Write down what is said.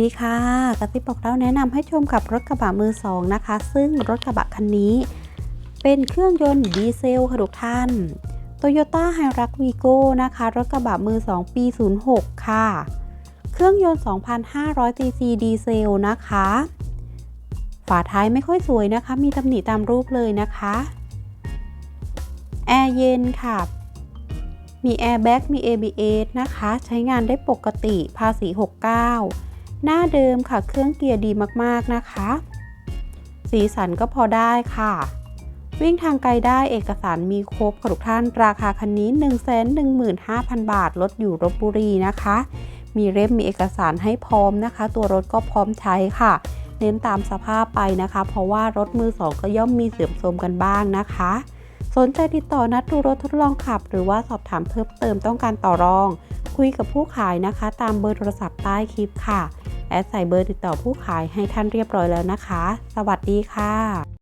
ดีค่ะกระติบบอกเราแนะนำให้ชมกับรถกระบะมือสองนะคะ ซึ่งรถกระบะคันนี้ เป็นเครื่องยนต์ดีเซลค่ะทุกท่าน Toyota h i r u x Vigo นะคะ รถกระบะมือ2ปี 06 ค่ะ เครื่องยนต์ 2,500 cc ดีเซลนะคะ ฝาท้ายไม่ค่อยสวยนะคะ มีตำหนิตามรูปเลยนะคะ แอร์เย็นค่ะมีแอร์แบ็กมี ABS นะคะ ใช้งานได้ปกติภาษี 69 หน้าเดิมค่ะ เครื่องเกียร์ดีมากๆนะคะ สีสันก็พอได้ค่ะ วิ่งทางไกลได้เอกสารมีครบค่ะทุกท่าน ราคาคันนี้ 115,000 บาทรถอยู่ลบบุรีนะคะ มีเล่มมีเอกสารให้พร้อมนะคะ ตัวรถก็พร้อมใช้ค่ะ เน้นตามสภาพไปนะคะ เพราะว่ารถมือสองก็ย่อมมีเสื่อมโทรมกันบ้างนะคะสนใจติดต่อนัดดูรถทดลองขับ หรือว่าสอบถามเพิ่มเติมต้องการต่อรอง คุยกับผู้ขายนะคะ ตามเบอร์โทรศัพท์ใต้คลิปค่ะ แอดใส่เบอร์ติดต่อผู้ขายให้ท่านเรียบร้อยแล้วนะคะ สวัสดีค่ะ